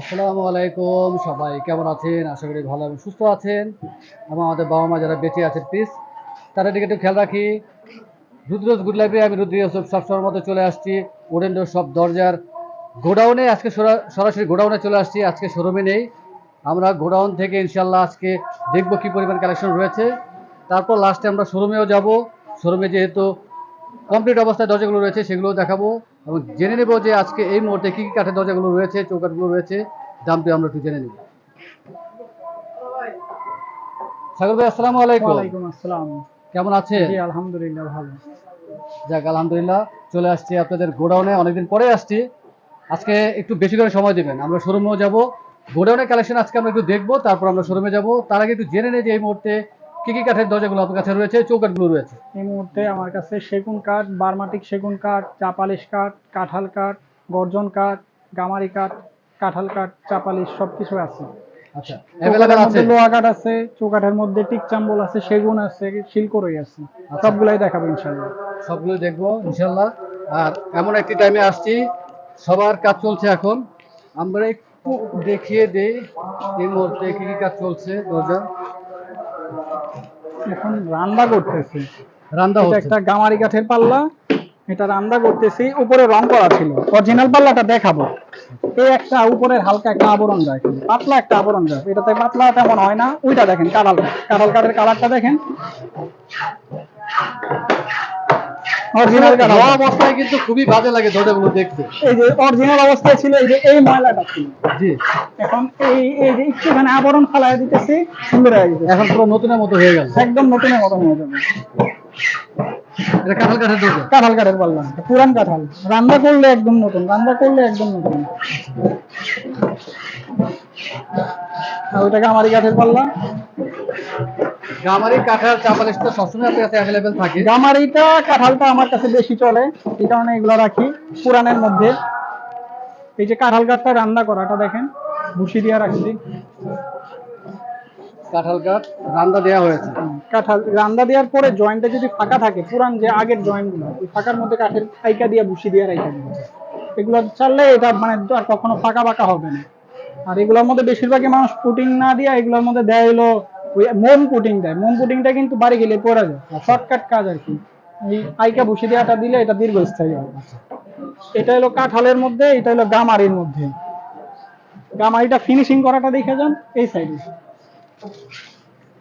আসসালামু আলাইকুম, সবাই কেমন আছেন? আশা করি ভালো এবং সুস্থ আছেন। এবং আমাদের বাবা মা যারা বেঁচে আছেন প্লিজ তাদের দিকে একটু খেয়াল রাখি। রুদ্রজ গুড লাইফে আমি রুদ্র ইউসুফ সবসময়ের মতো চলে আসছি। ওডেন ডোর সব দরজার গোডাউনে, আজকে সরাসরি গোডাউনে চলে আসছি। আজকে শোরুমে নেই। আমরা গোডাউন থেকে ইনশাল্লাহ আজকে দেখব কী পরিমাণ কালেকশন রয়েছে। তারপর লাস্টে আমরা শোরুমেও যাব। শোরুমে যেহেতু কমপ্লিট অবস্থায় দরজাগুলো রয়েছে, সেগুলোও দেখাবো। এবং জেনে নেব যে আজকে এই মুহূর্তে কী কী কাঠের দরজাগুলো রয়েছে চৌকাঠগুলো রয়েছে দামটি আমরা একটু জেনে নেব। সাগর ভাই আসসালামু আলাইকুম। ওয়ালাইকুম আসসালাম। কেমন আছে জি আলহামদুলিল্লাহ ভালো। যাক আলহামদুলিল্লাহ চলে আসছি আপনাদের গোডাউনে অনেকদিন পরে আসছি। আজকে একটু বেশি করে সময় দিবেন আমরা শোরুমেও যাব। গোডাউনের কালেকশন আজকে আমরা একটু দেখব তারপর আমরা শোরুমে যাব। তার আগে একটু জেনে নেই যে এই মুহূর্তে কী কি কাঠের দরজাগুলো আপনার কাছে রয়েছে? চৌকাঠগুলো রয়েছে। এই মুহূর্তে আমার কাছে সেগুন কাঠ বারমাটিক সেগুন কাঠ চাপালিশ কাঠ কাঁঠাল কাঠ গর্জন কাঠ গামারি কাঠ কাঁঠাল কাঠ চাপালিশ সবকিছু আছে। আচ্ছা অ্যাভেলেবেল আছে? লোহা কাঠ আছে চৌকাঠের মধ্যে টিক চাম্বল আছে সেগুন আছে শিলকরই আছে। সবগুলাই দেখাবো ইনশাল্লাহ সবগুলো দেখব ইনশাল্লাহ আর এমন একটি টাইমে আসছি সবার কাজ চলছে এখন। আমরা একটু দেখিয়ে দেই এই মুহূর্তে কি কি কাজ চলছে দরজা। এখন রান্না করতেছি। রান্না হচ্ছে। একটা গামারি কাঠের পাল্লা এটা রান্না করতেছি উপরে রং করা ছিল। অরিজিনাল পাল্লাটা দেখাবো। এই একটা উপরের হালকা একটা আবরণ যায় পাতলা একটা আবরণ যায়। এটাতে পাতলা তেমন হয় না ওইটা দেখেন কাঁঠাল। কাঁঠাল কাঠের কালারটা দেখেন। অরিজিনাল অবস্থায় কিন্তু খুবই বাজে লাগে দেখতে। এই যে অরিজিনাল অবস্থায় ছিল এই যে এই ময়লাটা ছিল। জি। এখন এই এই যে একটুখানি আবরণ দিতেছি সুন্দর হয়ে গেছে। এখন পুরো নতুনের মতো হয়ে গেল। একদম নতুনের মতন হয়ে যাবে। কাঁঠাল কাঠের পাল্লা। পুরান কাঁঠাল। রান্না করলে একদম নতুন রান্না করলে একদম নতুন। ওইটাকে আমারই কাঠের পাল্লা। গামারি কাঁঠাল চাপালিশ তো সবসময় আপনার কাছে অ্যাভেলেবেল থাকে। গামারিটা কাঁঠালটা আমার কাছে বেশি চলে। এই কারণে এগুলো রাখি পুরানের মধ্যে। এই যে কাঁঠাল কাঠটা রান্না করাটা দেখেন ভুসি দিয়ে রাখছি। কাঁঠাল কাঠ রান্না দেওয়া হয়েছে। কাঁঠাল রান্না দেওয়ার পরে জয়েন্টে যদি ফাঁকা থাকে, পুরান যে আগের জয়েন্টগুলো ফাঁকার মধ্যে কাঠের দিয়ে দিয়ে রাখা দিবে এগুলো চাললে এটা মানে আর কখনো ফাঁকা ফাঁকা হবে না। আর এগুলোর মধ্যে বেশিরভাগই মানুষ পুটিং না দিয়ে এগুলোর মধ্যে দেয় হলো ওই মোম পুটিং দেয়। মোম পুটিংটা কিন্তু বাড়ি গেলে পড়া যায় শর্টকাট কাজ আর কি। এই আইকা ভুসি দেওয়াটা দিলে এটা দীর্ঘস্থায়ী হবে এটা হলো কাঁঠালের মধ্যে, এটা হলো গামারির মধ্যে। গামারিটা ফিনিশিং করাটা দেখে যান, এই সাইডে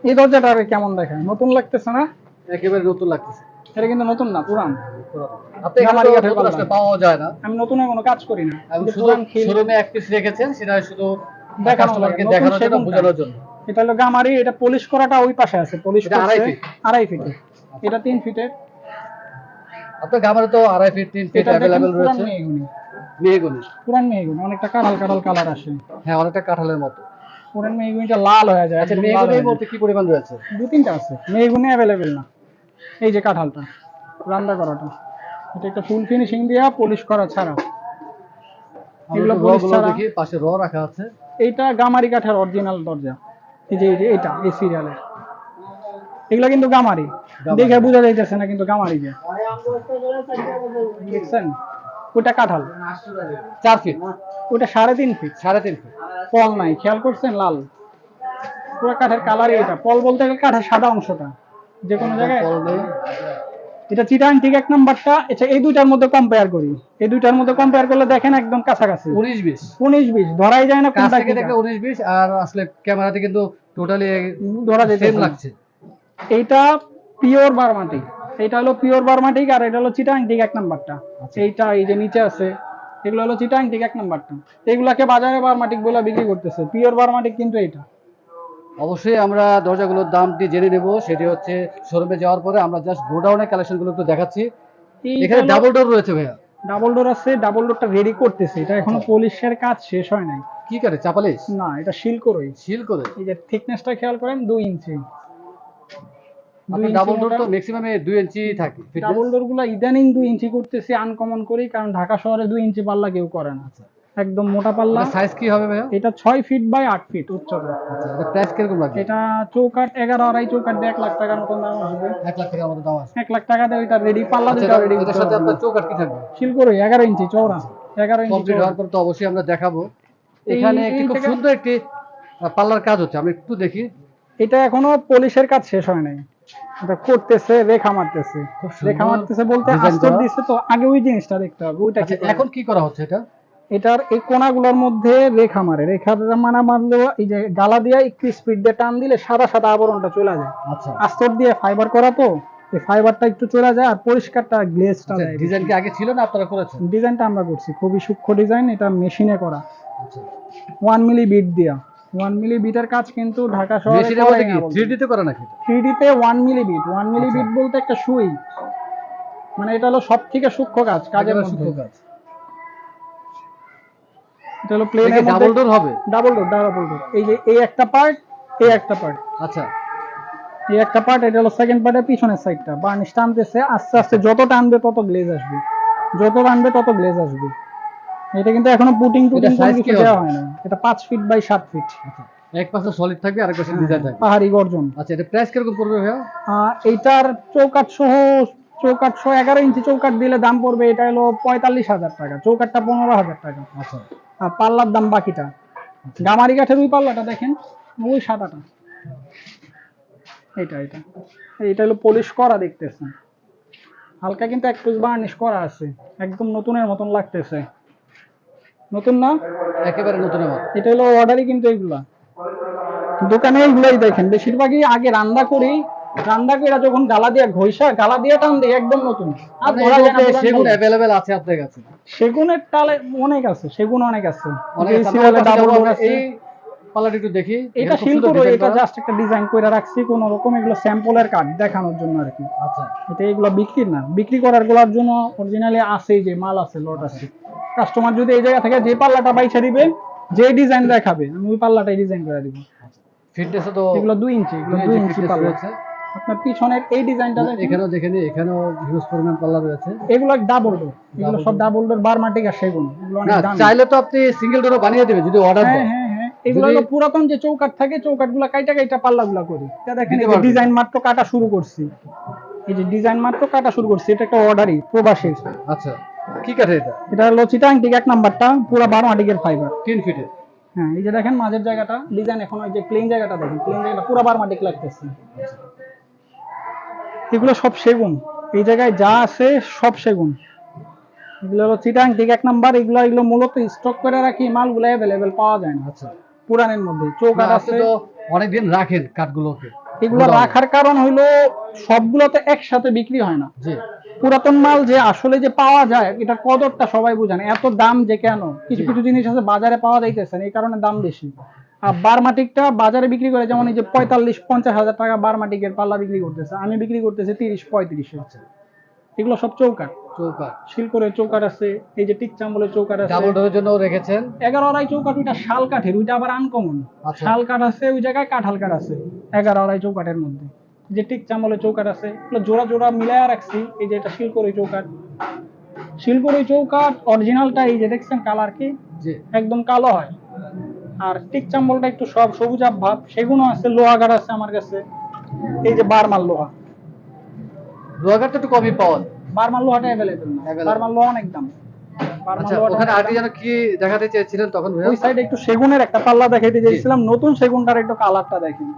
এই দরজাটা আর কেমন দেখায় নতুন লাগতেছে না? একেবারে নতুন লাগতেছে। এটা কিন্তু নতুন না পুরান। আপনি এখানে পাওয়া যায় না। আমি নতুনে কোনো কাজ করি না। শোরুমে এক পিস রেখেছেন সেটা শুধু দেখানোর লাগে, দেখানোর জন্য বোঝানোর জন্য। এটা হলো গামারি এটা পলিশ করাটা ওই পাশে আছে। পলিশ আড়াই ফিট? আড়াই ফিটে এটা তিন ফিটের আপনার গামারে তো আড়াই ফিট তিন ফিট এটা দেখেন অ্যাভেলেবেল রয়েছে। মেহগুনি। মেয়েগুনি পুরান মেহগুনি অনেকটা কাঁঠাল কাঁঠাল কালার আসে। হ্যাঁ অনেকটা কাঁঠালের মতো। পুরান মেহগুনিটা লাল হয়ে যায় আচ্ছা এই মুহূর্তে কি পরিমাণ রয়েছে? দু তিনটা আছে মেহগুনি অ্যাভেলেবেল না। এই যে কাঁঠালটা রান্না করাটা। এটা একটা ফুল ফিনিশিং দেওয়া পলিশ করা ছাড়া এগুলো ছাড়া। দেখি পাশে র রাখা আছে। এইটা গামারি কাঠের অরিজিনাল দরজা। এই যে এটা এই সিরিয়ালের এগুলো কিন্তু গামারি। গামারি। দেখে বোঝা যাইতেছে না কিন্তু গামারি যে। দেখছেন? ওটা কাঁঠাল। চার ফিট ওটা সাড়ে তিন ফিট সাড়ে তিন ফিট পল নাই খেয়াল করছেন? লাল। পুরো কাঠের কালারই এটা। পল বলতে গেলে কাঠের সাদা অংশটা। যে কোনো জায়গায় এটা চিটাং ঠিক এক নাম্বারটা। আচ্ছা এই দুইটার মধ্যে কম্পেয়ার করি। এই দুইটার মধ্যে কম্পেয়ার করলে দেখেন একদম কাছাকাছি। উনিশ বিশ। উনিশ বিশ ধরাই যায় না কাছ থেকে দেখলে উনিশ বিশ আর আসলে ক্যামেরাতে কিন্তু টোটালি ধরা যেতে লাগছে। এইটা পিওর বারমাটিক এইটা হলো পিওর বারমাটিক আর এটা হলো চিটাং ঠিক এক নাম্বারটা। এইটা এই যে নিচে আছে। এগুলো হলো চিটাং ঠিক এক নাম্বারটা। এগুলাকে বাজারে বারমাটিক বলে বিক্রি করতেছে। পিওর বারমাটিক কিন্তু এইটা। অবশ্যই আমরা দরজাগুলোর দামটি জেনে নেব সেটি হচ্ছে শোরুমে যাওয়ার পরে আমরা জাস্ট গোডাউনের কালেকশনগুলো একটু দেখাচ্ছি। এখানে ডাবল ডোর রয়েছে ভাইয়া। ডাবল ডোর আছে ডাবল ডোরটা রেডি করতেছে। এটা এখনও আচ্ছা। পলিশের কাজ শেষ হয় নাই। কি করে চাপালিশ? না এটা শিল করই। সিল করে এই যে থিকনেসটা খেয়াল করেন দুই ইঞ্চি। আপনার ডাবল ডোর তো ম্যাক্সিমাম দুই ইঞ্চি থাকে ডাবল ডোর ইদানিং দুই ইঞ্চি করতেছে আনকমন করি কারণ ঢাকা শহরে দুই ইঞ্চি পাল্লা কেউ করে না। আচ্ছা। একদম মোটা পাল্লা। সাইজ কি হবে ভাইয়া? এটা ছয় ফিট বাই আট ফিট উচ্চতা আচ্ছা প্রাইস কীরকম লাগবে? এটা চৌকাট এগারো আড়াই চৌকাট দিয়ে লাখ টাকার মতন দাম আসবে। এক লাখ টাকার মতো দাম আছে এক লাখ টাকা দিয়ে ওইটা রেডি পাল্লা আচ্ছা, রেডি এটার সাথে আপনার চৌকাট কি থাকবে? শিল করে এগারো ইঞ্চি চৌড়া এগারো ইঞ্চি কমপ্লিট হওয়ার পর তো অবশ্যই আমরা দেখাবো। এখানে এই- একটি খুব সুন্দর একটি পাল্লার কাজ হচ্ছে আমি একটু দেখি। এটা এখনও পলিশের কাজ শেষ হয় নাই। করতেছে রেখা মারতেছে। রেখা মারতেছে বলতে আস্তর করা। তো আগে ওই জিনিসটা দেখতে হবে ওইটা আচ্ছা, এখন কি করা হচ্ছে এটা? এটার এই কোনাগুলোর মধ্যে রেখা মারে। রেখা মানা মারলেও এই যে গালা দিয়ে একটু স্পিড দিয়ে টান দিলে সাদা সাদা আবরণটা চলে যায়। আচ্ছা। আস্তর দিয়ে ফাইবার করা তো এই ফাইবারটা একটু চলে যায় আর পরিষ্কারটা গ্লেজটা দেয় ডিজাইন কি আগে ছিল না আপনারা করেছেন? ডিজাইনটা আমরা করছি খুবই সূক্ষ্ম ডিজাইন এটা মেশিনে করা। আচ্ছা। ওয়ান মিলি বিট দিয়া। ওয়ান মিলি বিটের কাজ কিন্তু ঢাকা শহরে মেশিনের মধ্যে কি? থ্রি ডিতে করা নাকি? থ্রি তে one milli bit one milli আচ্ছা। বিট বলতে একটা সুই। মানে এটা হলো সব থেকে সূক্ষ্ম কাজ কাজের সূক্ষ্ম কাজ। এটা হলো প্লেনের ডাবল ডোর হবে? ডাবল ডোর ডাবল ডোর এই যে এই একটা পার্ট এই একটা পার্ট আচ্ছা। এই একটা পার্ট এটা হলো সেকেন্ড পার্টের পিছনের সাইডটা বার্নিশ টানতেছে আস্তে আস্তে যত টানবে তত গ্লেজ আসবে। যত টানবে তত গ্লেজ আসবে। এটা কিন্তু এখনও পুটিং টুটিং কিছু দেওয়া হয় না এটা পাঁচ ফিট বাই সাত ফিট আচ্ছা এক পাশে সলিড থাকবে আর এক পাশে ডিজাইন থাকবে। পাহাড়ি গর্জন। আচ্ছা এটা প্রাইস কীরকম পড়বে ভাইয়া? এইটার চৌকাট সহ চৌকাট সহ এগারো ইঞ্চি চৌকাট দিলে দাম পড়বে এটা হলো পঁয়তাল্লিশ হাজার টাকা। চৌকাটটা পনেরো হাজার টাকা। আচ্ছা। আর পাল্লার দাম বাকিটা। গামারি কাঠের ওই পাল্লাটা দেখেন ওই সাদাটা। এটা এটা এটা হলো পলিশ করা দেখতেছেন। হালকা কিন্তু এক পিস বার্নিশ করা আছে। একদম নতুনের মতন লাগতেছে। নতুন না? একেবারে নতুন এটা হলো অর্ডারই কিন্তু এগুলা দোকানে এগুলাই দেখেন বেশিরভাগই আগে রান্না করি রান্না করে যখন গালা দিয়ে ঘষা গালা দিয়ে টান দিই একদম নতুন। আর ধরা যায় সেগুন আছে আপনার কাছে? সেগুনের টালে অনেক আছে সেগুন অনেক আছে। এই একটু দেখি এটা এখানে শিল্প এটা জাস্ট একটা ডিজাইন করে রাখছি কোন রকম এগুলো স্যাম্পলের দেখানোর জন্য আর কি। আচ্ছা। এটা এগুলো বিক্রি না বিক্রি করারগুলার জন্য অরিজিনালি আছে যে মাল আছে লট আছে। কাস্টমার যদি এই জায়গা থেকে যে পাল্লাটা বাইছা দিবে যে ডিজাইন দেখাবে আমি ওই পাল্লাটাই ডিজাইন করে দিব। ফিটনেসে তো এগুলো দুই ইঞ্চি এগুলো দুই দুই ইঞ্চি ইঞ্চি পাল্লা। আপনার পিছনের এই ডিজাইনটা দেখেন। এখানেও দেখে নিই এখানেও হিউজ পরিমাণ পাল্লা রয়েছে। এগুলো ডাবল ডোর এগুলো সব ডাবল ডোর বারমাটিক আর সেগুন। এগুলো অনেক দামি। চাইলে তো আপনি সিঙ্গেল ডোরও বানিয়ে দেবেন যদি অর্ডার হ্যাঁ দেন। হ্যাঁ হ্যাঁ এগুলো হলো পুরাতন যে চৌকাট থাকে চৌকাটগুলা কাইটা কাইটা পাল্লা গুলা করি। এটা দেখেন এই ডিজাইন মাত্র কাটা শুরু করছি। এই যে ডিজাইন মাত্র কাটা শুরু করছি এটা একটা অর্ডারই প্রবাসীর। আচ্ছা। কি কাঠে এটা? এটা হলো চিটাং টিক এক নাম্বারটা পুরো বারো আটিকের ফাইবার তিন ফিটের হ্যাঁ এই যে দেখেন মাঝের জায়গাটা ডিজাইন এখন ওই যে প্লেন জায়গাটা দেখেন প্লেন জায়গাটা পুরো লাগতেছে। এগুলো সব সেগুন এই জায়গায় যা আছে সব সেগুন। এগুলো হলো চিটাং টিক এক নাম্বার এগুলো এগুলো মূলত স্টক করে রাখি মালগুলো অ্যাভেলেবেল পাওয়া যায় না। আচ্ছা। পুরানের মধ্যে আপনি আছে। তো অনেকদিন রাখেন কাঠগুলোকে। এগুলো রাখার কারণ হইল সবগুলো তো একসাথে বিক্রি হয় না। যে পুরাতন মাল যে আসলে যে পাওয়া যায় এটা কদরটা সবাই বুঝেন। এত দাম যে কেন? কিছু কিছু জিনিস আছে বাজারে পাওয়া যাইতেছে না এই কারণে দাম বেশি। আর বারমাটিকটা বাজারে বিক্রি করে যেমন এই যে পঁয়তাল্লিশ পঞ্চাশ হাজার টাকা বারমাটিকের পাল্লা বিক্রি করতেছে আমি বিক্রি করতেছি তিরিশ পঁয়ত্রিশে। এগুলো সব চৌকাট শিলকরের চৌকাট আছে এই যে টিক চাম্বলের চৌকাট আছে। ডাবল ডোরের জন্য রেখেছেন? এগারো আড়াই চৌকাট ওইটা শাল কাঠের ওইটা আবার আনকমন আচ্ছা। শাল কাঠ আছে ওই জায়গায় কাঁঠাল কাঠ আছে এগারো আড়াই চৌকাটের মধ্যে। যে টিক চামলের চৌকাট আছে এগুলো জোড়া জোড়া মিলায় রাখছি এই যে এটা চৌকাট চৌকাট অরিজিনালটা এই যে দেখছেন কালার কি? একদম কালো হয়। আর টিক চাম্বলটা একটু সব সবুজ ভাব সেগুলো আছে লোহা কাঠ আছে আমার কাছে। এই যে বারমাল লোহা। লোহাঘাট তো একটু কমই পাওয়া যায়। বারমাল লোহাটা অ্যাভেলেবেল না লোহা অনেক দাম। আচ্ছা নতুন সেগুনটার একটু কালারটা দেখেন।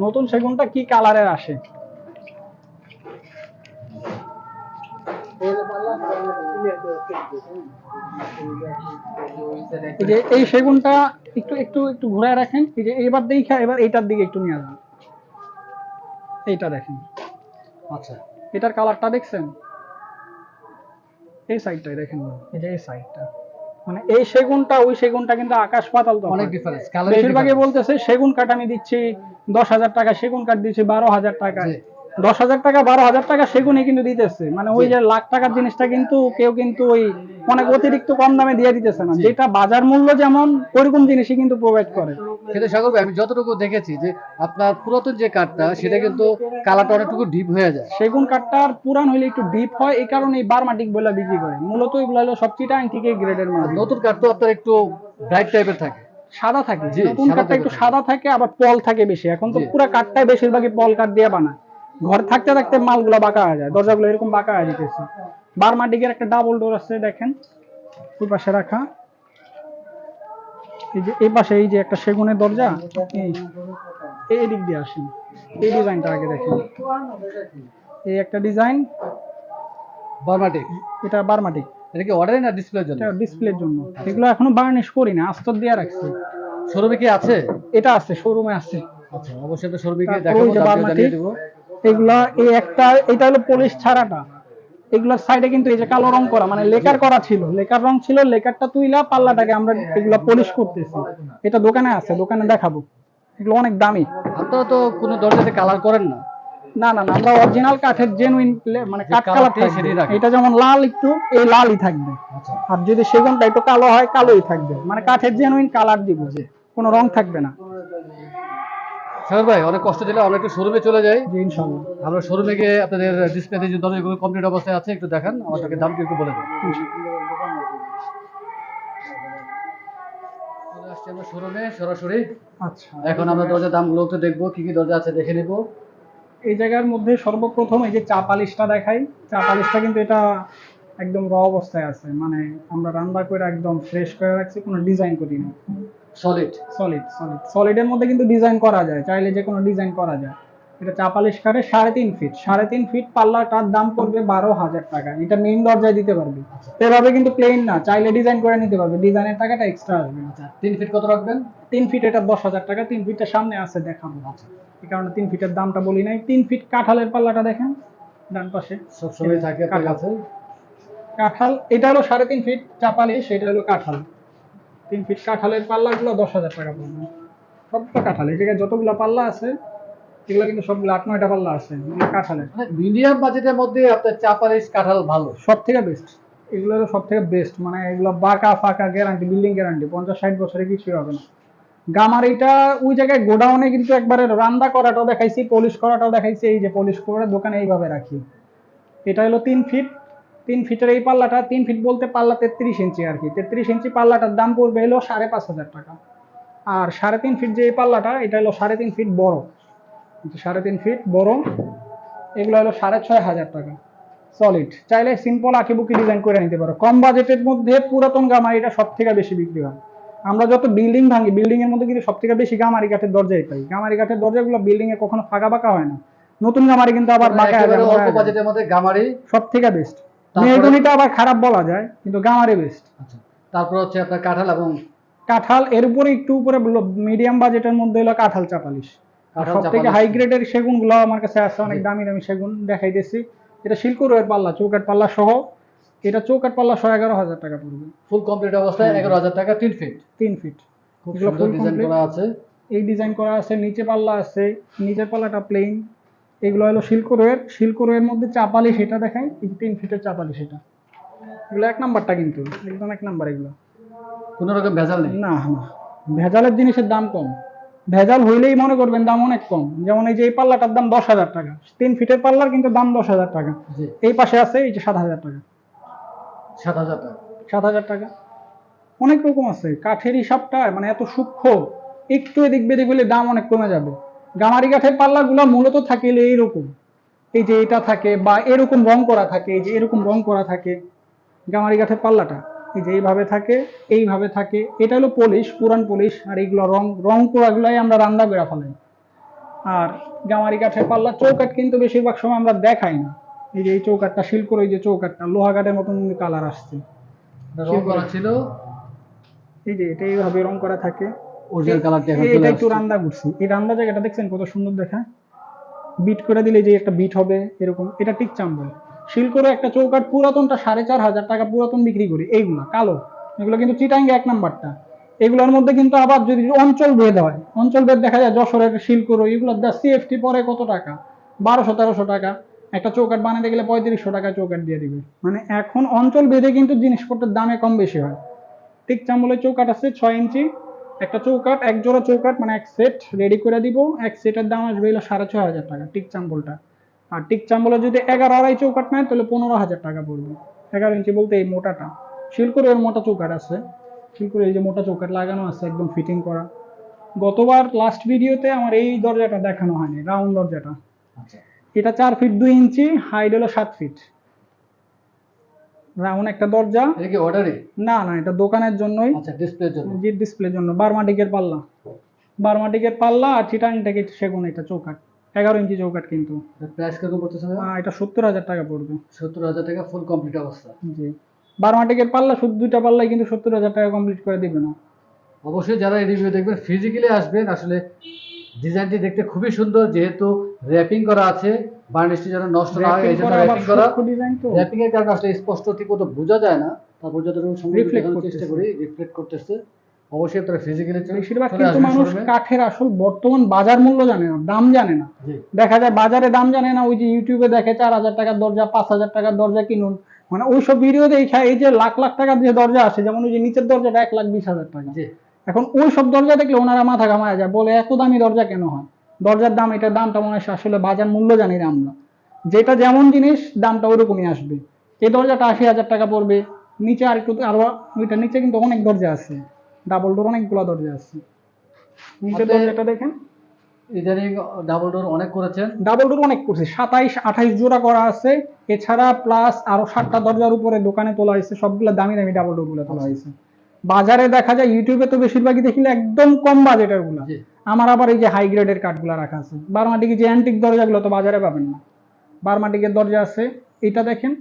নতুন সেগুনটা কি কালারের আসে? যে এই সেগুনটা একটু একটু একটু ঘুরায় রাখেন। এই যে এবার দেখা এবার এইটার দিকে একটু নিয়ে যান। এইটা দেখেন। আচ্ছা। এটার কালারটা দেখছেন? এই সাইডটাই দেখেন এই যে এই সাইডটা মানে এই সেগুনটা ওই সেগুনটা কিন্তু আকাশ পাতাল তো অনেক ডিফারেন্স কালার বেশিরভাগই বলতেছে সেগুন কাঠ আমি দিচ্ছি দশ হাজার টাকা সেগুন কাঠ দিচ্ছি বারো হাজার টাকা। দশ হাজার টাকা বারো হাজার টাকা সেগুনই কিন্তু দিতেছে। মানে ওই যে লাখ টাকার জিনিসটা কিন্তু কেউ কিন্তু ওই অনেক অতিরিক্ত কম দামে দিয়ে দিতেছে না। যেটা বাজার মূল্য যেমন ওইরকম জিনিসই কিন্তু প্রোভাইড করে। কিন্তু সাগর আমি যতটুকু দেখেছি যে আপনার পুরাতন যে কাঠটা সেটা কিন্তু কালারটা অনেকটুকু ডিপ হয়ে যায়। সেগুন কাঠটার পুরান হইলে একটু ডিপ হয় এই কারণে এই বারমাটিক বলে বিক্রি করে। মূলত এগুলো হলো সব চিটাং থেকে গ্রেডের মাল। নতুন কাঠ তো আপনার একটু ব্রাইট টাইপের থাকে। সাদা থাকে। নতুন কাঠটা একটু সাদা থাকে আবার পল থাকে বেশি। এখন তো। পুরো কাঠটাই বেশিরভাগই পল কাঠ দিয়ে বানায়। ঘর থাকতে থাকতে মালগুলো বাঁকা হয়ে যায় দরজাগুলো এরকম বাঁকা হয়ে যেতেছে। বারমাটিকের একটা ডাবল ডোর আছে দেখেন ওই পাশে রাখা। এই যে এই পাশে এই যে একটা সেগুনের দরজা এই দিক দিয়ে আসেন। এই ডিজাইনটা আগে দেখেন। এই একটা ডিজাইন। বার্মাটিক এটা বারমাটিক এটা কি অর্ডারে না ডিসপ্লের জন্য? ডিসপ্লের জন্য। এগুলো এখনও বার্নিশ করি না আস্তর দিয়ে রাখছি। শোরুমে কি আছে? এটা আছে শোরুমে আছে। আচ্ছা অবশ্যই আমরা শোরুমে গিয়ে দেখাবো জানিয়ে দেবো। এগুলা এই একটা এটা হলো পলিশ ছাড়াটা। এগুলোর সাইডে কিন্তু এই যে কালো রং করা মানে লেকার করা ছিল। লেকার রং ছিল লেকারটা তুইলা পাল্লাটাকে আমরা এগুলা পলিশ করতেছি। এটা দোকানে আছে দোকানে দেখাবো। এগুলো অনেক দামি। আপনারা তো কোনো দরজাতে কালার করেন না। না না না আমরা অরিজিনাল কাঠের জেনুইন মানে কাঠ কালার রাখেন। এটা যেমন লাল একটু এই লালই থাকবে। আচ্ছা। আর যদি সেগুনটা একটু কালো হয় কালোই থাকবে। মানে কাঠের জেনুইন কালার দিব যে কোনো রং থাকবে না। সাগর ভাই অনেক কষ্ট আমরা একটু শোরুমে চলে যাই। জি ইনশাল্লাহ। আমরা শোরুমে গিয়ে আপনাদের ডিসপ্লেতে যে দরজাগুলো কমপ্লিট অবস্থায় আছে একটু দেখান আমাদেরকে দামটা একটু বলে দেন। আসছি আমরা শোরুমে সরাসরি। আচ্ছা। এখন আমরা দরজার দামগুলো একটু দেখব কি কি দরজা আছে দেখে নেব। এই জায়গার মধ্যে সর্বপ্রথম এই যে চা পালিশটা দেখাই চা পালিশটা কিন্তু এটা একদম র অবস্থায় আছে। মানে আমরা রান্না করে একদম ফ্রেশ করে রাখছি কোনো ডিজাইন করি না। সলিড সলিড সলিড সলিডের মধ্যে কিন্তু ডিজাইন করা যায় চাইলে যে কোনো ডিজাইন করা যায়। এটা চা পালিশ কাঠে সাড়ে তিন ফিট সাড়ে তিন ফিট পাল্লাটার দাম পড়বে বারো হাজার টাকা। এটা মেইন দরজায় দিতে পারবে। এভাবে কিন্তু প্লেন না চাইলে ডিজাইন করে নিতে পারবে। ডিজাইনের টাকাটা এক্সট্রা আসবে আচ্ছা তিন ফিট কত রাখবেন? তিন ফিট এটা দশ হাজার টাকা তিন ফিটের সামনে আছে দেখাবো। এই কারণে তিন ফিটের দামটা বলি নাই। তিন ফিট কাঁঠালের পাল্লাটা দেখেন ডান পাশে। সবসময় থাকে কাছে কাঁঠাল এটা হলো সাড়ে তিন ফিট চাপালি সেটা হলো কাঁঠাল। তিন ফিট কাঁঠালের পাল্লাগুলো দশ হাজার টাকা পড়বে। সবটা কাঁঠাল এই জায়গায় যতগুলো পাল্লা আছে এগুলো কিন্তু সবগুলো আট নয়টা পাল্লা আছে এগুলো কাঁঠালের। মিডিয়াম বাজেটের মধ্যে আপনার চাপালিশ কাঁঠাল ভালো। সব থেকে বেস্ট এগুলো হলো সব থেকে বেস্ট মানে এগুলো বাঁকা ফাঁকা গ্যারান্টি বিল্ডিং গ্যারান্টি পঞ্চাশ ষাট বছরে কিছুই হবে না। গামার এইটা ওই জায়গায় গোডাউনে কিন্তু একবারে রান্না করাটাও দেখাইছি পলিশ করাটাও দেখাইছি এই যে পলিশ করে দোকানে এইভাবে রাখি। এটা হলো তিন ফিট তিন ফিটের এই পাল্লাটা তিন ফিট বলতে পাল্লা তেত্রিশ ইঞ্চি আর কি। তেত্রিশ ইঞ্চি পাল্লাটার দাম পড়বে হলো সাড়ে পাঁচ হাজার টাকা। আর সাড়ে তিন ফিট যে এই পাল্লাটা এটা হলো সাড়ে তিন ফিট বড়। সাড়ে তিন ফিট বড় এগুলো হলো সাড়ে ছয় হাজার টাকা। সলিড চাইলে সিম্পল আঁকিবুকি ডিজাইন করে নিতে পারো। কম বাজেটের মধ্যে পুরাতন গামারি এটা সব থেকে বেশি বিক্রি হয়। আমরা যত বিল্ডিং ভাঙি বিল্ডিং এর মধ্যে কিন্তু সব থেকে বেশি গামারি কাঠের দরজাই পাই। গামারি কাঠের দরজাগুলো বিল্ডিং এ কখনো ফাঁকা বাঁকা হয় না। নতুন গামারি কিন্তু আবার বাঁকা মানে অল্প বাজেটের মধ্যে গামারি সব থেকে বেস্ট মেহগনিটা আবার খারাপ বলা যায় কিন্তু গামারি বেস্ট আচ্ছা তারপর হচ্ছে আপনার কাঁঠাল এবং কাঁঠাল এর উপরে একটু উপরে মিডিয়াম বাজেটের মধ্যে হলো কাঁঠাল চাপালিশ। সব থেকে হাই গ্রেডের সেগুনগুলো আমার কাছে আছে অনেক দামি দামি সেগুন দেখাইতেছি। এটা শিলকুরের পাল্লা চৌকাট পাল্লা সহ। এটা চৌকাট পাল্লা সহ এগারো হাজার টাকা পড়বে। ফুল কমপ্লিট অবস্থায় এগারো হাজার টাকা তিন ফিট তিন ফিট খুব সুন্দর ডিজাইন করা আছে। এই ডিজাইন করা আছে নিচে পাল্লা আছে নিচের পাল্লাটা প্লেন এগুলো হলো শিলকুরের শিলকুরের মধ্যে চাপালি সেটা দেখাই তিন ফিটের চাপালি সেটা। এগুলো এক নাম্বারটা কিন্তু একদম এক নাম্বার এগুলো। কোনো রকম ভেজাল নেই? না না। ভেজালের জিনিসের দাম কম। ভেজাল হইলেই মনে করবেন দাম অনেক কম। যেমন এই যে এই পাল্লাটার দাম দশ হাজার টাকা। তিন ফিটের পাল্লার কিন্তু দাম দশ হাজার টাকা। এই পাশে আছে এই যে সাত হাজার টাকা। সাত হাজার টাকা? সাত হাজার টাকা। অনেক রকম আছে। কাঠের হিসাবটা মানে এত সূক্ষ্ম একটু এদিক বেদিক হলে দাম অনেক কমে যাবে। গামারি কাঠের পাল্লাগুলো মূলত থাকে এইরকম। এই যে এটা থাকে বা এরকম রং করা থাকে এই যে এরকম রং করা থাকে গামারি কাঠের পাল্লাটা। এই যে এইভাবে থাকে এইভাবে থাকে। এটা হলো পলিশ পুরান পলিশ আর এইগুলো রং রং করাগুলাই আমরা রান্না করে ফেলাই। আর গামারি কাঠের পাল্লা চৌকাট কিন্তু বেশিরভাগ সময় আমরা দেখাই না। এই যে এই চৌকাটটা শিল্প এই যে চৌকাটটা লোহা কাঠের মতন কালার আসছে। রং করা ছিল? এই যে এটা এইভাবে রং করা থাকে। অরিজিনাল কালারটা এখন এটা একটু রান্দা করছি এই রান্দা জায়গাটা দেখছেন কত সুন্দর দেখা? বিট করে দিলে যে একটা বিট হবে এরকম। এটা টিক চাম্বল। শিল করে একটা চৌকাট পুরাতনটা সাড়ে চার হাজার টাকা পুরাতন বিক্রি করি। এইগুলা কালো। এগুলো কিন্তু চিটাঙ্গে এক নাম্বারটা। এগুলোর মধ্যে কিন্তু আবার যদি অঞ্চল ভেদ হয় অঞ্চল ভেদ দেখা যায় যশোরের শিলকুরো এগুলো সিএফটি পরে কত টাকা? বারোশো তেরোশো টাকা। একটা চৌকাট বানাতে গেলে পঁয়ত্রিশশো টাকা চৌকাট দিয়ে দিবে। মানে এখন অঞ্চল ভেদে কিন্তু জিনিসপত্রের দামে কম বেশি হয়। ঠিক চামলের চৌকাট আছে ছয় ইঞ্চি। একটা চৌকাট এক জোড়া চৌকাট মানে এক সেট রেডি করে দিব। এক সেটের দাম আসবে হলো সাড়ে ছয় হাজার টাকা টিক চাম্বলটা। আর টিক চাম্বলে যদি এগারো আড়াই চৌকাট নেয় তাহলে পনেরো হাজার টাকা পড়বে। এগারো ইঞ্চি বলতে এই মোটাটা। শিলকুরের মোটা চৌকাট আছে। শিলকুরের এই যে মোটা চৌকাট লাগানো আছে একদম ফিটিং করা। গতবার লাস্ট ভিডিওতে আমার এই দরজাটা দেখানো হয়নি রাউন্ড দরজাটা। আচ্ছা। এটা চার ফিট দুই ইঞ্চি হাইট হলো সাত ফিট রাউন্ড একটা দরজা। এটা কি অর্ডারই না না এটা দোকানের জন্যই। আচ্ছা ডিসপ্লের জন্য। জি ডিসপ্লের জন্য। বারমাটিকের পাল্লা। বারমাটিকের পাল্লা আর চিটাং থেকে সেগুন এটা চৌকাট এগারো ইঞ্চি চৌকাট কিন্তু। প্রাইস কীরকম পড়তেছে এটা সত্তর হাজার টাকা পড়বে। সত্তর হাজার টাকা ফুল কমপ্লিট অবস্থা। জি। বারমাটিকের পাল্লা শুধু দুইটা পাল্লাই কিন্তু সত্তর হাজার টাকা কমপ্লিট করে দিবে না। অবশ্যই যারা এই রিভিউ দেখবেন ফিজিক্যালি আসবেন। আসলে ডিজাইনটি দেখতে খুবই সুন্দর যেহেতু র্যাপিং করা আছে। বার্নিশটি যেন নষ্ট না হয় এই জন্য র্যাপিং করা। র্যাপিং এর আসলে স্পষ্ট ঠিক মতো বোঝা যায় না। তারপর যতটুকু সম্ভব দেখানোর চেষ্টা করি রিফ্লেক্ট করতেছে। অবশ্যই আপনারা ফিজিক্যালি বেশিরভাগ কিন্তু মানুষ কাঠের আসল বর্তমান বাজার মূল্য জানে না দাম জানে না। দেখা যায় বাজারে দাম জানে না ওই যে ইউটিউবে দেখে চার হাজার টাকার দরজা পাঁচ হাজার টাকার দরজা কিনুন। মানে ওইসব ভিডিও দেখে এই যে লাখ লাখ টাকার যে দরজা আসে যেমন ওই যে নিচের দরজাটা এক লাখ বিশ হাজার টাকা। এখন ওই সব দরজা দেখলে ওনারা মাথা ঘামায় যায় বলে এত দামি দরজা কেন হয়? দরজার দাম এটার দামটা মনে হয় আসলে বাজার মূল্য জানি না আমরা। যেটা যেমন জিনিস দামটা ওরকমই আসবে। এই দরজাটা আশি হাজার টাকা পড়বে। নিচে আর একটু আরও ওইটার নিচে কিন্তু অনেক দরজা আছে। ডাবল ডোর অনেকগুলো দরজা আছে। নিচের দরজাটা দেখেন। ইদানিং ডাবল ডোর অনেক করেছেন। ডাবল ডোর অনেক করছে। সাতাইশ আঠাইশ জোড়া করা আছে। এছাড়া প্লাস আরও সাতটা দরজার উপরে দোকানে তোলা হয়েছে। সবগুলো দামি দামি ডাবল ডোরগুলো তোলা হয়েছে। বাজারে দেখা যায় ইউটিউবে তো বেশিরভাগই দেখিলে একদম কম বাজেটেরগুলা। আমার আবার এই যে হাই গ্রেডের কাঠগুলো রাখা আছে। বারমাটিকে যে অ্যান্টিক দরজাগুলো তো বাজারে পাবেন না। বারমাটিকের দরজা আছে এটা দেখেন।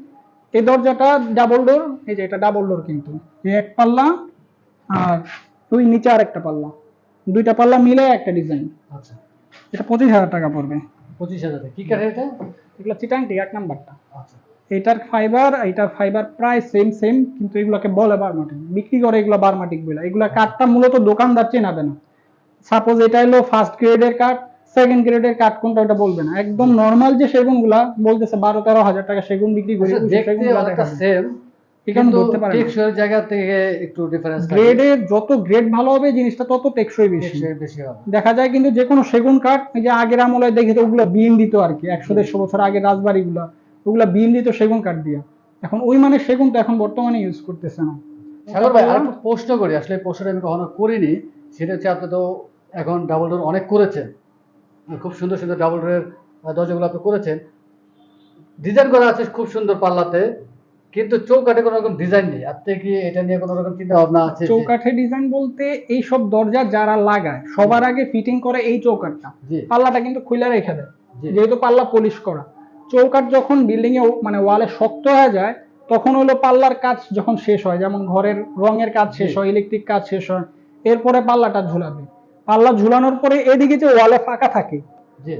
এই দরজাটা ডাবল ডোর এই যে এটা ডাবল ডোর কিন্তু। এই এক পাল্লা আর ওই নিচে আর একটা পাল্লা। দুইটা পাল্লা মিলে একটা ডিজাইন আচ্ছা। এটা পঁচিশ হাজার টাকা পড়বে। পঁচিশ হাজার টাকা। কি কাঠের এটা? এগুলো চিটাংটি এক নাম্বারটা। আচ্ছা। এটার ফাইবার এটার ফাইবার প্রায় সেম সেম কিন্তু এগুলোকে বলে বারমাটিক। বিক্রি করে এগুলো বারমাটিক বলে। এগুলো কাঠটা মূলত দোকানদার চেনাবে না। সাপোজ এটা হলো ফার্স্ট গ্রেডের কাঠ সেকেন্ড গ্রেডের কাঠ কোনটা ওটা বলবে না। একদম নর্মাল যে সেগুনগুলা বলতেছে বারো তেরো হাজার টাকা সেগুন বিক্রি করি আচ্ছা, সেম এখানে কিন্তু ধরতে পারে টেকসই জায়গা থেকে একটু ডিফারেন্স গ্রেডের যত গ্রেড ভালো হবে জিনিসটা তত টেকসই বেশি। বেশি হবে। দেখা যায় কিন্তু যে কোনো সেগুন কাঠ যে আগের আমলে দেখি তো ওগুলো বিম দিত আর কি একশো দেড়শো বছর আগে রাজবাড়ি গুলা ওগুলা বিম দিত সেগুন কাঠ দিয়া। এখন ওই মানে সেগুন তো এখন বর্তমানে ইউজ করতেছে না। সাগর ভাই আরেকটু প্রশ্ন করি। আসলে প্রশ্নটা আমি কখনো করিনি। সেটা হচ্ছে আপনি তো এখন ডাবল ডোর অনেক করেছেন। খুব সুন্দর সুন্দর ডাবল ডোরের দরজাগুলো আপনি করেছেন। ডিজাইন করা আছে খুব সুন্দর পাল্লাতে কিন্তু চৌকাঠে কোনো রকম ডিজাইন নেই। আপনি কি এটা নিয়ে কোনো রকম চিন্তা ভাবনা আছে চৌকাঠে ডিজাইন বলতে এই সব দরজা যারা লাগায় সবার আগে ফিটিং করে এই চৌকাঠটা। পাল্লাটা কিন্তু খুলে রেখে দেয়। যেহেতু পাল্লা পলিশ করা। চৌকাঠ যখন বিল্ডিং এ মানে ওয়ালে শক্ত হয়ে যায় তখন হলো পাল্লার কাজ যখন শেষ হয় যেমন ঘরের রঙের কাজ শেষ হয় ইলেকট্রিক কাজ শেষ হয় এরপরে পাল্লাটা ঝুলাবে। পাল্লা ঝুলানোর পরে এদিকে যে ওয়ালে ফাঁকা থাকে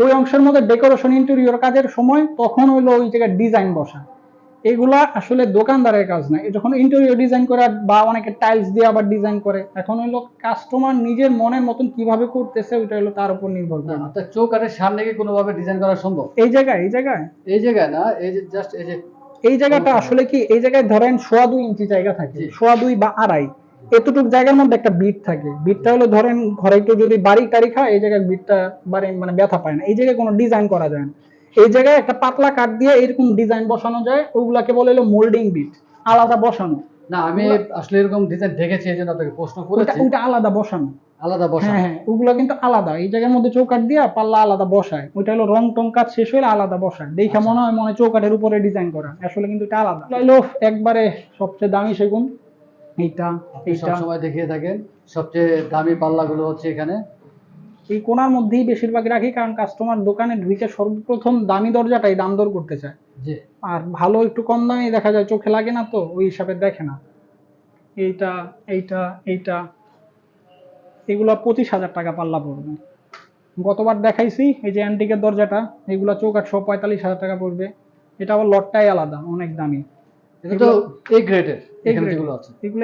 ওই অংশের মধ্যে ডেকোরেশন ইন্টেরিয়র কাজের সময় তখন হলো ওই জায়গায় ডিজাইন বসা। এগুলা আসলে দোকানদারের কাজ না। যখন ইন্টেরিয়র ডিজাইন করে বা অনেকে টাইলস দিয়ে আবার ডিজাইন করে এখন হইল কাস্টমার নিজের মনের মতন কীভাবে করতেছে ওইটা হলো তার উপর নির্ভর না করে। আপনার চৌকাঠের সামনে কি কোনোভাবে ডিজাইন করা সম্ভব? এই জায়গায় এই জায়গায়। এই জায়গায় না? এই যে জাস্ট এই যে এই জায়গাটা আসলে কি এই জায়গায় ধরেন সোয়া দুই ইঞ্চি জায়গা থাকে সোয়া দুই বা আড়াই এতটুকু জায়গার মধ্যে একটা বিট থাকে। বিটটা হলো ধরেন ঘরে একটু যদি বাড়ি টাড়ি খায় এই জায়গায় বিটটা বাড়ি মানে ব্যথা পায় না। এই জায়গায় কোনো ডিজাইন করা যায় না। এই জায়গায় একটা পাতলা কাঠ দিয়ে এরকম ডিজাইন বসানো যায় ওগুলাকে বলে হলো মোল্ডিং বিট আলাদা বসানো। না আমি আসলে এরকম ডিজাইন দেখেছি এই জন্য আপনাকে প্রশ্ন করেছি। ওইটা আলাদা বসানো। আলাদা বসা হ্যাঁ হ্যাঁ ওগুলো কিন্তু আলাদা। এই জায়গার মধ্যে চৌকাঠ দিয়ে পাল্লা আলাদা বসায়। ওইটা হলো রং টং কাজ শেষ হলে আলাদা বসায়। দেখে মনে হয় মনে হয় চৌকাঠের উপরে ডিজাইন করা। আসলে কিন্তু এটা আলাদা। হলো একবারে সবচেয়ে দামি সেগুন। এইটা এইটা। সবসময় দেখিয়ে থাকেন সবচেয়ে দামি পাল্লাগুলো হচ্ছে এখানে। এই কোনার মধ্যেই বেশিরভাগ রাখি কারণ কাস্টমার দোকানে ঢুকে সর্বপ্রথম দামি দরজাটাই দাম দর করতে চায়। জি। আর ভালো একটু কম দামি দেখা যায় চোখে লাগে না তো ওই হিসাবে দেখে না। এইটা এইটা এইটা এগুলো পঁচিশ হাজার টাকা পাল্লা পড়বে। গতবার দেখাইছি এই যে অ্যান্টিকের দরজাটা এগুলো চৌকাঠ সহ পঁয়তাল্লিশ হাজার টাকা পড়বে। এটা আবার লটটাই আলাদা অনেক দামি। এই এগুলো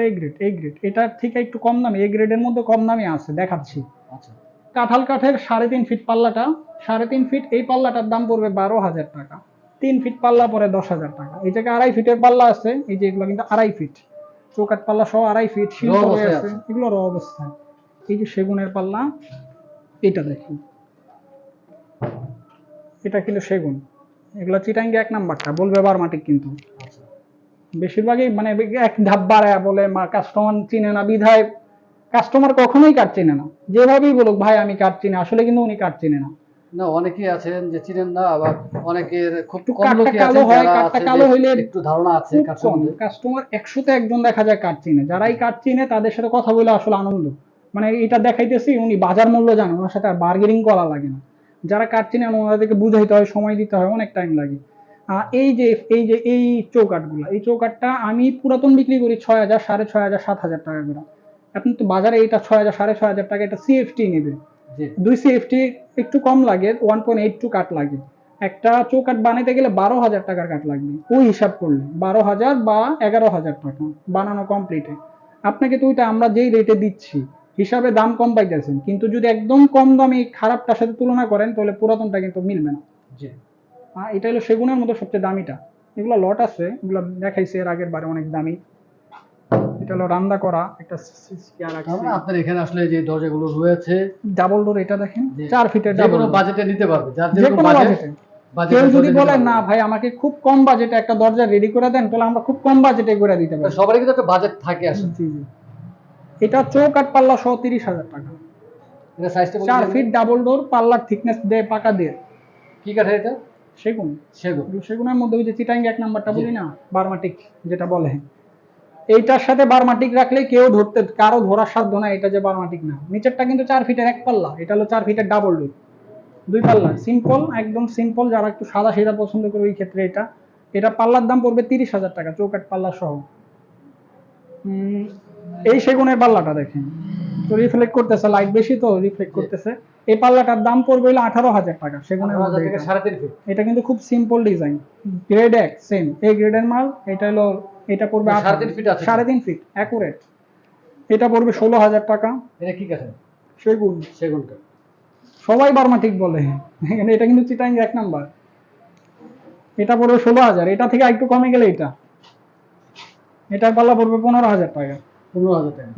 এ গ্রেড এ গ্রেড এটার থেকে একটু কম দামি এ গ্রেডের মধ্যে কম দামি আছে দেখাচ্ছি। আচ্ছা। কাঁঠাল কাঠের সাড়ে তিন ফিট পাল্লাটা সাড়ে তিন ফিট এই পাল্লাটার দাম পড়বে বারো হাজার টাকা। তিন ফিট পাল্লা পরে দশ হাজার টাকা। এই জায়গায় আড়াই ফিটের পাল্লা আছে এই যে এগুলো কিন্তু আড়াই ফিট চৌকাঠ পাল্লা সহ আড়াই ফিট আছে। এগুলো র অবস্থায়। এই যে সেগুনের পাল্লা এটা দেখুন। এটা কিন্তু সেগুন। এগুলো চিটাঙ্গি এক নাম্বারটা বলবে বার বারমাটিক কিন্তু। আচ্ছা। বেশিরভাগই মানে এক ধাপ বাড়ায় বলে মা কাস্টমার চিনে না বিধায় কাস্টমার কখনোই কাঠ চিনে না। যেভাবেই বলুক ভাই আমি কাঠ চিনি? আসলে কিন্তু উনি চিনে না। না অনেকেই আছেন যে চিনেন না আবার অনেকের খুব কম কালো আছেন হইলে একটু ধারণা আছে কাঠ কম। সম্বন্ধে। একজন দেখা যায় চিনে। যারাই চিনে তাদের সাথে কথা বলে আসলে আনন্দ। মানে এটা দেখাইতেছি উনি বাজার মূল্য জানেন ওনার সাথে আর বার্গেনিং করা লাগে না। যারা ওনাদেরকে বুঝাইতে হয় সময় দিতে হয় অনেক টাইম লাগে। এই যে এই যে এই চৌকাঠগুলো এই চৌকাঠটা আমি পুরাতন বিক্রি করি ছয় হাজার সাড়ে ছয় হাজার সাত হাজার টাকা করে। এখন তো বাজারে এটা ছয় হাজার সাড়ে ছয় হাজার টাকা এটা সিএফটি নেবে দুই সিএফটি একটু কম লাগে ওয়ান পয়েন্ট এইট টু কাঠ লাগে। একটা চৌকাঠ বানাইতে গেলে বারো হাজার টাকার কাঠ লাগবে। ওই হিসাব করলে বারো হাজার বা এগারো হাজার টাকা বানানো কমপ্লিটে আপনাকে তো ওইটা আমরা যেই রেটে দিচ্ছি হিসাবে দাম কম পাইতেছেন। কিন্তু যদি একদম কম দামি খারাপটার সাথে তুলনা করেন তাহলে পুরাতনটা কিন্তু মিলবে না। আর এটা হলো সেগুনের মতো সবচেয়ে দামিটা। এগুলো লট আছে এগুলো দেখাইছে এর আগের বারে অনেক দামি। এটা হলো রান্না করা একটা আপনার এখানে আসলে যে দরজাগুলো রয়েছে ডাবল ডোর এটা দেখেন। চার ফিটের যে কোনো বাজেটে নিতে পারবে। যার যে কোনো বাজেট কেউ যদি বলে না ভাই আমাকে খুব কম বাজেটে একটা দরজা রেডি করে দেন তাহলে আমরা খুব কম বাজেটে করে দিতে পারি। সবারই কিন্তু একটা বাজেট থাকে আসলে। জি জি। এটা চৌকাট পাল্লা সহ তিরিশ হাজার টাকা। এটা সাইজটা চার ফিট ডাবল ডোর পাল্লার থিকনেস দেয় পাকা দিয়ে। কি কাঠের এটা? সেগুন। সেগুন। সেগুনের মধ্যে ওই যে চিটাঙ্গি এক নাম্বারটা বলি না? বারমাটিক যেটা বলে। এইটার সাথে বারমাটিক রাখলে কেউ ধরতে, কারও ধরার সাধ্য না এটা যে বারমাটিক না। নিচেরটা কিন্তু চার ফিটের এক পাল্লা, এটা হলো চার ফিটের ডাবল ডোর দুই পাল্লা সিম্পল একদম সিম্পল যারা একটু সাদা সেদা পছন্দ করে ওই ক্ষেত্রে এটা। এটা পাল্লার দাম পড়বে তিরিশ হাজার টাকা চৌকাট পাল্লা সহ। এই সেগুনের পাল্লাটা দেখেন। তো রিফ্লেক্ট করতেছে লাইট বেশি তো রিফ্লেক্ট করতেছে। এই পাল্লাটার দাম পড়বে হলো আঠারো হাজার টাকা সেগুনের মধ্যে এটা। কিন্তু খুব সিম্পল ডিজাইন গ্রেড এক সেম এই গ্রেডের মাল এটা হলো এটা পড়বে সাড়ে। তিন ফিট অ্যাকুরেট এটা পড়বে ষোলো হাজার টাকা। এটা কি কাঠের সেগুন। সেগুন কাঠ সবাই বার্মাটিক বলে। এখানে এটা কিন্তু চিটাং এক নাম্বার। এটা পড়বে ষোলো হাজার এটা থেকে একটু কমে গেলে এটা। এটার পাল্লা পড়বে পনেরো হাজার টাকা। পনেরো হাজার টাকা।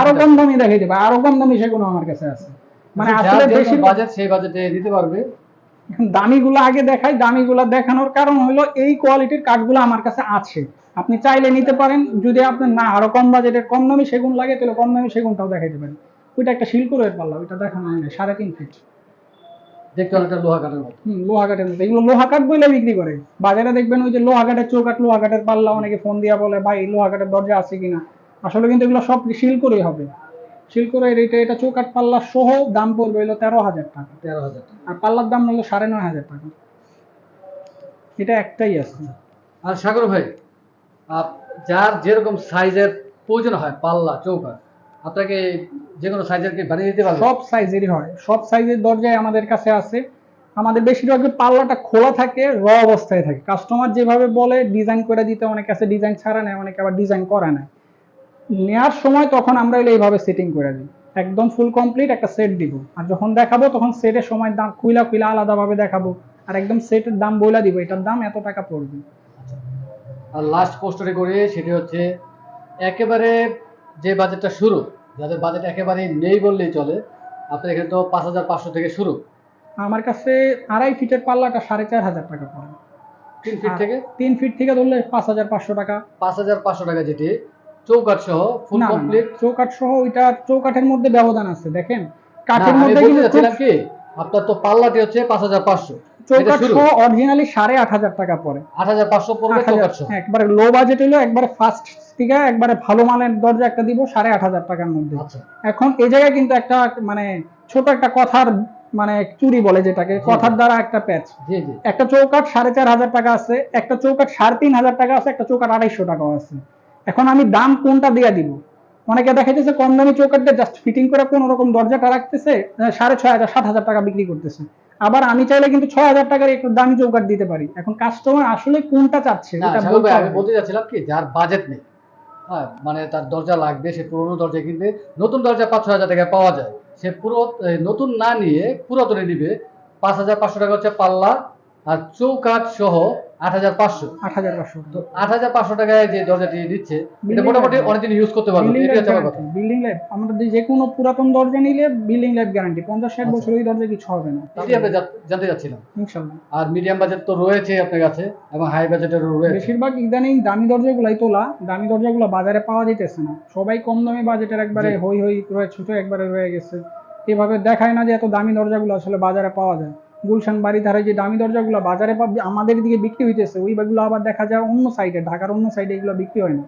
আরও কম দামি দেখাই দেবে আরও কম দামি সেগুলো আমার কাছে আছে। মানে আসলে বেশি বাজেট সেই বাজেটে দিতে পারবে। দামিগুলো আগে দেখাই দামিগুলো দেখানোর কারণ হলো এই কোয়ালিটির কাঠগুলো আমার কাছে আছে। আপনি চাইলে নিতে পারেন যদি আপনার না আরও কম বাজেটের কম দামি সেগুন লাগে তাহলে কম দামি সেগুনটাও দেখাইতে পারেন। ওইটা একটা শিল্কুরের পাল্লা ওইটা দেখানো হয় না সাড়ে তিন ফিট দেখতে অনেকটা লোহা কাঠের মতো। হুম লোহা কাঠের মতো। এগুলো লোহা কাঠ বলে বিক্রি করে। বাজারে দেখবেন ওই যে লোহা কাঠের চৌকাঠ লোহা কাঠের পাল্লা অনেকে ফোন দিয়া বলে ভাই লোহা কাঠের দরজা আছে কিনা? আসলে কিন্তু এগুলো সব শিল করেই হবে। সিল করে এটা এটা চৌকাঠ পাল্লা সহ দাম পড়বে হলো তেরো হাজার টাকা। তেরো হাজার টাকা। আর পাল্লার দাম হলো সাড়ে নয় হাজার টাকা। এটা একটাই আছে। আর সাগর ভাই যার যেরকম সাইজের প্রয়োজন হয় পাল্লা চৌকা আপনাকে যে কোনো সাইজের কি বানিয়ে দিতে পারবে সব সাইজেরই হয়। সব সাইজের দরজায় আমাদের কাছে আছে। আমাদের বেশিরভাগ পাল্লাটা খোলা থাকে র অবস্থায় থাকে। কাস্টমার যেভাবে বলে ডিজাইন করে দিতে অনেকে আছে ডিজাইন ছাড়া নেয় অনেকে আবার ডিজাইন করা নেয় নেওয়ার সময় তখন আমরা এইভাবে সেটিং করে দিই। একদম ফুল কমপ্লিট একটা সেট দিব। আর যখন দেখাবো তখন সেটের সময় দাম খুইলা খুইলা আলাদাভাবে দেখাবো। আর একদম সেটের দাম বইলা দিব এটার দাম এত টাকা পড়বে। আর লাস্ট পোস্টারে করে সেটি হচ্ছে একেবারে যে বাজেটটা শুরু যাদের বাজেট একেবারে নেই বললেই চলে আপনার এখানে তো পাঁচ হাজার পাঁচশো থেকে শুরু। আমার কাছে আড়াই ফিটের পাল্লাটা সাড়ে চার হাজার টাকা পড়ে। তিন ফিট থেকে? তিন ফিট থেকে ধরলে পাঁচ হাজার পাঁচশো টাকা। পাঁচ হাজার পাঁচশো টাকা যেটি চৌকাঠ সহ ফুল কমপ্লিট চৌকাঠ সহ ওইটা চৌকাঠের মধ্যে ব্যবধান আছে দেখেন? কাঠের মধ্যে কিন্তু কি আপনার তো পাল্লাটি হচ্ছে পাঁচ হাজার পাঁচশো। চৌকাঠ সহ অরিজিনালি সাড়ে আট হাজার টাকা পড়ে। আট হাজার পাঁচশো পড়বে চৌকাঠ সহ? একবারে লো বাজেট হলো একবারে ফার্স্ট থেকে একবারে ভালো মানের দরজা একটা দিব সাড়ে আট হাজার টাকার মধ্যে। আচ্ছা। এখন এই জায়গায় কিন্তু একটা মানে ছোট একটা কথার মানে চুরি বলে যেটাকে কথার দ্বারা প্যাচ একটা চৌকাঠ সাড়ে চার হাজার টাকা আছে একটা চৌকাঠ সাড়ে তিন হাজার টাকা আছে একটা চৌকাঠ আড়াইশো টাকা আছে। এখন আমি দাম কোনটা দিয়ে দিব? অনেকে দেখাইতেছে কম দামি চৌকাঠটা জাস্ট ফিটিং করে কোন রকম দরজাটা রাখতেছে সাড়ে ছয় হাজার সাত হাজার টাকা বিক্রি করতেছে। আবার আমি চাইলে কিন্তু ছয় হাজার টাকার একটু দামি চৌকাঠ দিতে পারি। এখন কাস্টমার আসলে কোনটা চাচ্ছে বলতে আমি বলতে চাচ্ছিলাম কি যার বাজেট নেই হ্যাঁ মানে তার দরজা লাগবে সে পুরোনো দরজা কিনবে নতুন দরজা পাঁচ হাজার টাকায় পাওয়া যায়। সে পুরো নতুন না নিয়ে পুরাতনে নিবে পাঁচ হাজার পাঁচশো টাকা হচ্ছে পাল্লা আর চৌকাঠ সহ আট হাজার পাঁচশো। আট হাজার পাঁচশো। তো আট হাজার পাঁচশো টাকায় যে দরজাটি দিচ্ছে এটা মোটামুটি অনেকদিন ইউজ করতে পারবে বিল্ডিং লাইফ হচ্ছে আমার কথা গ্যারান্টি বিল্ডিং লাইফ আমাদের যে কোনো পুরাতন দরজা নিলে বিল্ডিং লাইফ গ্যারান্টি পঞ্চাশ ষাট আচ্ছা। বছর ওই দরজা কিছু হবে না। আমরা জানতে চাচ্ছিলাম। ইনশাল্লাহ। আর মিডিয়াম বাজেট তো রয়েছে আপনার কাছে এবং হাই বাজেটেরও রয়েছে। বেশিরভাগ ইদানিং দামি দরজাগুলাই তোলা দামি দরজাগুলো বাজারে পাওয়া যাইতেছে না। সবাই কম দামি বাজেটের একবারে হই হই রয়ে ছোট একবারে রয়ে গেছে। এভাবে দেখায় না যে এত দামি দরজাগুলো আসলে বাজারে পাওয়া যায়। গুলশান বাড়ি ধারে যে দামি দরজাগুলো বাজারে আমাদের দিকে বিক্রি হইতেছে ওইগুলো আবার দেখা যায় অন্য সাইডে ঢাকার অন্য সাইডে এগুলো বিক্রি হয় না।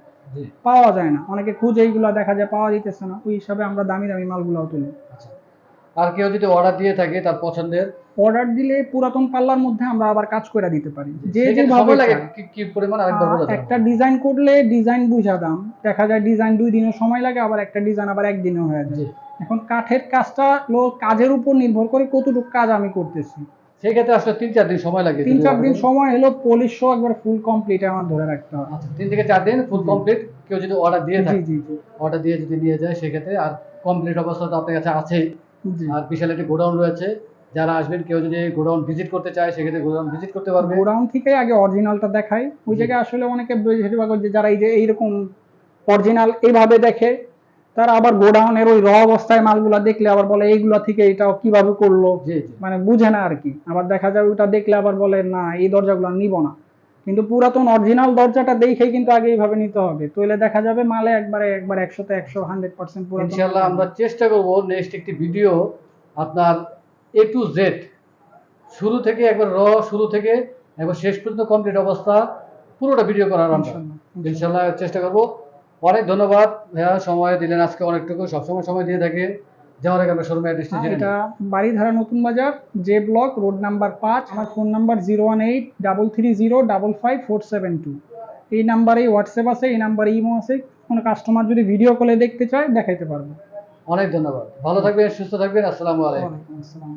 পাওয়া যায় না। অনেকে খুঁজে এইগুলো দেখা যায় পাওয়া যেতেছে না। ওই হিসাবে আমরা দামি দামি মালগুলো তুলি। আচ্ছা। আর কেউ যদি অর্ডার দিয়ে থাকে তার পছন্দের? অর্ডার দিলে পুরাতন পাল্লার মধ্যে আমরা আবার কাজ করে দিতে পারি। যে যেভাবে সময় লাগে কি পরিমাণ একটা ডিজাইন করলে ডিজাইন বুঝা দাম। দেখা যায় ডিজাইন দুই দিনের সময় লাগে আবার একটা ডিজাইন আবার একদিনে হয়ে যায়। এখন কাঠের কাজটা কাজের উপর নির্ভর করে কতটুকু কাজ আমি করতেছি। সেই ক্ষেত্রে আসলে তিন চার দিন সময় লাগে তিন চার দিন সময় হলো পলিশ সহ একবার ফুল কমপ্লিট আমার ধরে রাখতে হবে আচ্ছা তিন থেকে চার দিন ফুল কমপ্লিট কেউ যদি অর্ডার দিয়ে থাকে জি জি। অর্ডার দিয়ে যদি নিয়ে যায় সেক্ষেত্রে আর কমপ্লিট অবস্থা তো আপনার কাছে আছেই। আর বিশাল একটি গোডাউন রয়েছে যারা আসবেন কেউ যদি গোডাউন ভিজিট করতে চায় সেক্ষেত্রে গোডাউন ভিজিট করতে পারবে। গোডাউন থেকে আগে অরিজিনালটা দেখাই। ওই জায়গায় আসলে অনেকে বেশিরভাগ যে যারা এই যে এইরকম অরিজিনাল এইভাবে দেখে তারা আবার গোডাউনের ওই র অবস্থায় মালগুলা দেখলে আবার বলে এইগুলা থেকে এটা কীভাবে করল? মানে বুঝে না আর কি। আবার দেখা যায় ওটা দেখলে আবার বলে না এই দরজাগুলো নিব না। কিন্তু পুরাতন অরিজিনাল দরজাটা দেখে কিন্তু আগে এইভাবে নিতে হবে। তাহলে দেখা যাবে মালে একবারে একবার একশোতে একশো হান্ড্রেড পার্সেন্ট ইনশাল্লাহ আমরা চেষ্টা করব নেক্সট একটি ভিডিও আপনার এ টু জেড শুরু থেকে একবার র শুরু থেকে একবার শেষ পর্যন্ত কমপ্লিট অবস্থা পুরোটা ভিডিও করার আমরা। ইনশাল্লাহ চেষ্টা করব। অনেক ধন্যবাদ ভাইয়া সময় দিলেন আজকে অনেকটুকু সবসময় সময় দিয়ে থাকেন। যাওয়ার আগে আমরা শোরুমের অ্যাড্রেসটি জেনে এটা বাড়িধারা নতুন বাজার জে ব্লক রোড নাম্বার পাঁচ আমার phone number zero one eight double three zero double five four seven two. এই নাম্বারে হোয়াটসঅ্যাপ আছে এই নাম্বারে ইমো আছে কোনো কাস্টমার যদি ভিডিও কলে দেখতে চায় দেখাইতে পারব। অনেক ধন্যবাদ। ভালো থাকবেন সুস্থ থাকবেন আসসালামু আলাইকুম। আসসালাম।